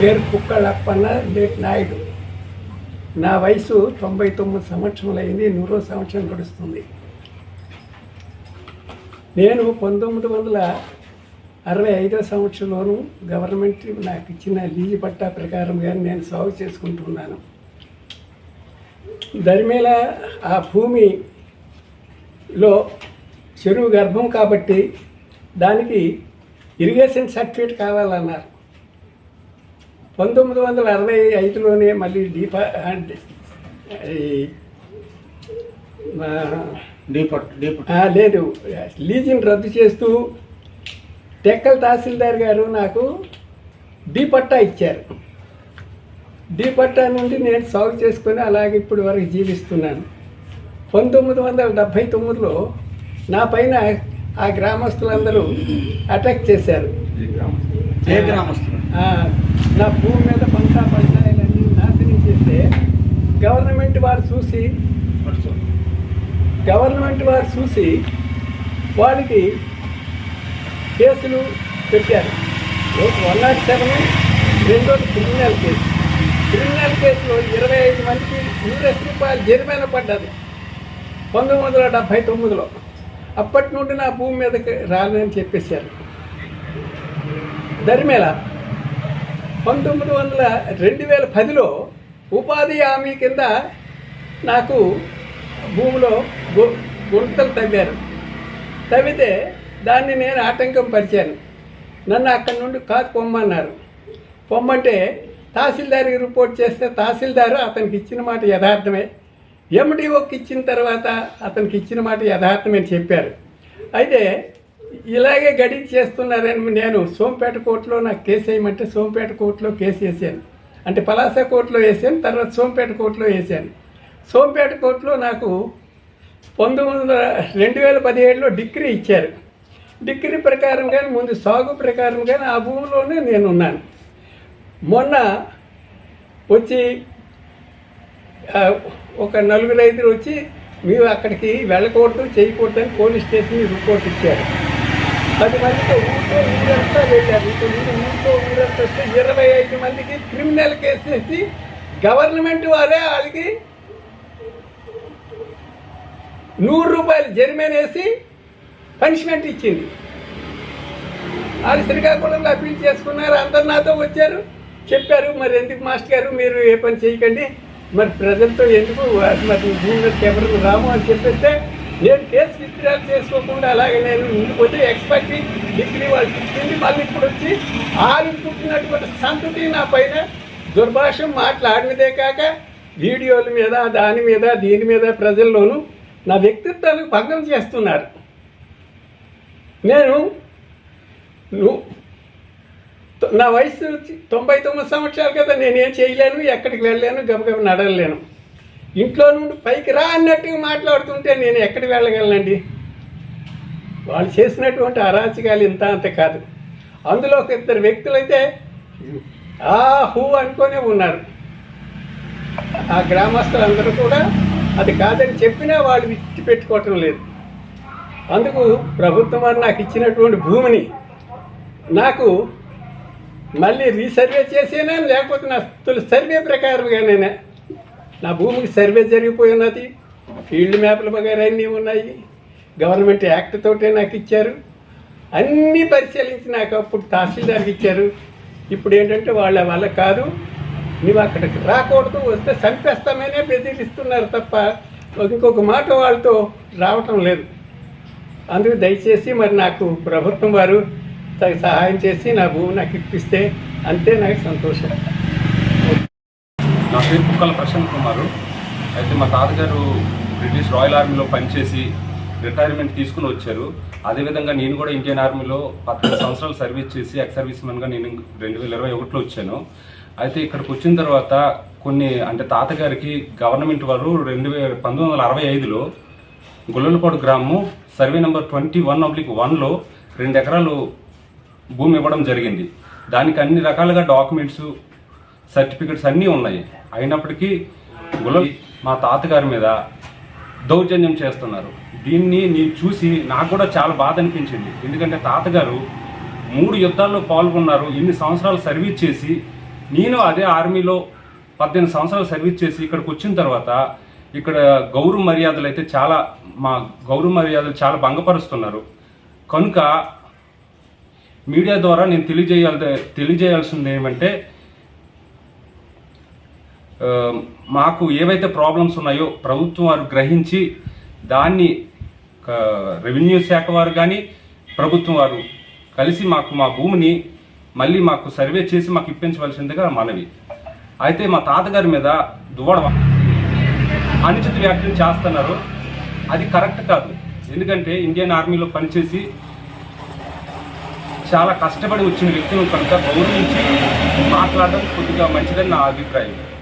పేరు కుక్కలప్పన్న లేట్ నాయుడు. నా వయసు తొంభై తొమ్మిది సంవత్సరములు అయింది నూరో సంవత్సరం గడుస్తుంది. నేను పంతొమ్మిది వందల అరవై ఐదో సంవత్సరంలోను గవర్నమెంట్ నాకు ఇచ్చిన లీజు పట్టా ప్రకారంగా నేను సాగు చేసుకుంటున్నాను. దరిమేల ఆ భూమిలో చెరువు గర్భం కాబట్టి దానికి ఇరిగేషన్ సర్టిఫికేట్ కావాలన్నారు. పంతొమ్మిది వందల అరవై ఐదులోనే మళ్ళీ ఆ, లేదు. లీజుని రద్దు చేస్తూ టెక్కల్ తహసీల్దార్ గారు నాకు డీ పట్టా ఇచ్చారు. డీ పట్టా నుండి నేను సాగు చేసుకొని అలాగే ఇప్పటి వరకు జీవిస్తున్నాను. పంతొమ్మిది వందల డెబ్భై తొమ్మిదిలో నా పైన ఆ గ్రామస్తులందరూ అటాక్ చేశారు. గ్రామస్తులు? నా భూమి మీద పంట పంచాయలన్నీ నాశనం చేస్తే గవర్నమెంట్ వారు చూసి గవర్నమెంట్ వారు చూసి వాళ్ళకి కేసులు పెట్టారు. వన్ నాట్ సెవెన్ రెండోది క్రిమినల్ కేసు. క్రిమినల్ కేసులో ఇరవై ఐదు మందికి నూరేసి రూపాయలు జరిమానా పడ్డది. పంతొమ్మిది వందల డెబ్భై తొమ్మిదిలో. అప్పటి నుండి నా భూమి మీదకి రాలేదని చెప్పేశారు. దరిమేళ పంతొమ్మిది వందల రెండు వేల పదిలో ఉపాధి హామీ కింద నాకు భూమిలో గు గుంతలు తవ్వారు. తవ్వితే దాన్ని నేను ఆటంకం పరిచాను. నన్ను అక్కడి నుండి కాదు పొమ్మన్నారు. పొమ్మంటే తహసీల్దార్కి రిపోర్ట్ చేస్తే తహసీల్దారు అతనికి ఇచ్చిన మాట యథార్థమే. ఎండిఓకి ఇచ్చిన తర్వాత అతనికి ఇచ్చిన మాట యథార్థమే అని చెప్పారు. అయితే ఇలాగే గడి చేస్తున్నారని నేను సోంపేట కోర్టులో నాకు కేసు వేయమంటే సోంపేట కోర్టులో కేసు వేసాను. అంటే పలాస కోర్టులో వేసాను తర్వాత సోంపేట కోర్టులో వేసాను. సోంపేట కోర్టులో నాకు పంతొమ్మిది వందల రెండు వేల పదిహేడులో డిగ్రీ ఇచ్చారు. డిగ్రీ ప్రకారం కానీ ముందు సాగు ప్రకారం కానీ ఆ భూమిలోనే నేను ఉన్నాను. మొన్న వచ్చి ఒక నలుగురు ఐదుగురు వచ్చి మీరు అక్కడికి వెళ్ళకూడదు చేయకూడదని పోలీస్ స్టేషన్ రిపోర్ట్ ఇచ్చారు. పది మందితో ఊరితో ఊరంతా వెళ్ళారు. ఇంకో ఊరు ఊరితో ఊరంతా వస్తే ఇరవై ఐదు మందికి క్రిమినల్ కేసేసి గవర్నమెంట్ వారే వాళ్ళకి నూరు రూపాయలు జరిమానా వేసి పనిష్మెంట్ ఇచ్చింది. వాళ్ళు శ్రీకాకుళంలో అప్పీల్ చేసుకున్నారు. అందరు నాతో వచ్చారు. చెప్పారు మరి ఎందుకు మాస్టర్ గారు? మీరు ఏ పని చేయకండి. మరి ప్రజలతో ఎందుకు మరి భూమి మీద ఎవరికి రాము అని చెప్పేస్తే నేను కేసు విత్డ్రాల్ చేసుకోకుండా అలాగే నేను ఉండిపోతే ఎక్స్పర్ట్ని డిగ్రీ వాళ్ళు ఇచ్చింది మళ్ళీ ఇప్పుడు వచ్చి ఆరు పుట్టినటువంటి సంతతి నా పైన దుర్భాషం మాట్లాడినదే కాక వీడియోల మీద దాని మీద దీని మీద ప్రజల్లోనూ నా వ్యక్తిత్వానికి భంగం చేస్తున్నారు. నేను నా వయసు తొంభై తొమ్మిది సంవత్సరాలు కదా నేనేం చేయలేను ఎక్కడికి వెళ్ళలేను గబగబ నడలేను ఇంట్లో నుండి పైకి రా అన్నట్టుగా మాట్లాడుతుంటే నేను ఎక్కడికి వెళ్ళగలనండి? వాళ్ళు చేసినటువంటి అరాచకాలు ఇంత అంత కాదు. అందులో ఒక ఇద్దరు వ్యక్తులైతే ఆ హూ అనుకునే ఉన్నారు. ఆ గ్రామస్తులందరూ కూడా అది కాదని చెప్పినా వాళ్ళు విచ్చి పెట్టుకోవటం లేదు. అందుకు ప్రభుత్వం వారు నాకు ఇచ్చినటువంటి భూమిని నాకు మళ్ళీ రీసర్వే చేసేనా లేకపోతే నా తొలి సర్వే ప్రకారంగానేనా? నా భూమికి సర్వే జరిగిపోయి ఉన్నది. ఫీల్డ్ మ్యాప్లు బగారు అన్నీ ఉన్నాయి. గవర్నమెంట్ యాక్ట్ తోటే నాకు ఇచ్చారు. అన్నీ పరిశీలించి నాకు అప్పుడు తహసీల్దార్కి ఇచ్చారు. ఇప్పుడు ఏంటంటే వాళ్ళ వల్ల కాదు. నువ్వు అక్కడికి రాకూడదు వస్తే చంపేస్తామనే బెదిరిస్తున్నారు తప్ప ఇంకొక మాట వాళ్ళతో రావటం లేదు. అందుకు దయచేసి మరి నాకు ప్రభుత్వం వారు సహాయం చేసి నా భూమి నాకు ఇప్పిస్తే అంతే నాకు సంతోషం. నా పేరు కుక్కల ప్రశాంత్ కుమారు. అయితే మా తాతగారు బ్రిటిష్ రాయల్ ఆర్మీలో పనిచేసి రిటైర్మెంట్ తీసుకుని వచ్చారు. అదేవిధంగా నేను కూడా ఇండియన్ ఆర్మీలో పద్దెనిమిది సంవత్సరాలు సర్వీస్ చేసి ఎక్స్ సర్వీస్ మెన్గా నేను రెండు వేల ఇరవై ఒకటిలో వచ్చాను. అయితే ఇక్కడికి వచ్చిన తర్వాత కొన్ని అంటే తాతగారికి గవర్నమెంట్ వారు రెండు వేల పంతొమ్మిది వందల అరవై ఐదులో గుల్లలపాడు గ్రామం survey number twenty one oblique వన్లో రెండు ఎకరాలు భూమి ఇవ్వడం జరిగింది. దానికి అన్ని రకాలుగా డాక్యుమెంట్స్ సర్టిఫికెట్స్ అన్నీ ఉన్నాయి. అయినప్పటికీ గుల మా తాతగారి మీద దౌర్జన్యం చేస్తున్నారు. దీన్ని నేను చూసి నాకు కూడా చాలా బాధ అనిపించింది. ఎందుకంటే తాతగారు మూడు యుద్ధాల్లో పాల్గొన్నారు. ఇన్ని సంవత్సరాలు సర్వీస్ చేసి నేను అదే ఆర్మీలో పద్దెనిమిది సంవత్సరాలు సర్వీస్ చేసి ఇక్కడికి వచ్చిన తర్వాత ఇక్కడ గౌరవ మర్యాదలు అయితే చాలా మా గౌరవ మర్యాదలు చాలా భంగపరుస్తున్నారు. కనుక మీడియా ద్వారా నేను తెలియజేయాలి తెలియజేయాల్సింది ఏమంటే మాకు ఏవైతే ప్రాబ్లమ్స్ ఉన్నాయో ప్రభుత్వం వారు గ్రహించి దాన్ని రెవెన్యూ శాఖ వారు కానీ ప్రభుత్వం వారు కలిసి మాకు మా భూమిని మళ్ళీ మాకు సర్వే చేసి మాకు ఇప్పించవలసిందిగా మనవి. అయితే మా తాతగారి మీద దువ్వడ అనుచిత వ్యాఖ్యలు చేస్తున్నారు. అది కరెక్ట్ కాదు. ఎందుకంటే ఇండియన్ ఆర్మీలో పనిచేసి చాలా కష్టపడి వచ్చిన వ్యక్తులు కనుక గౌరవించి మాట్లాడడం కొద్దిగా మంచిదని నా అభిప్రాయం.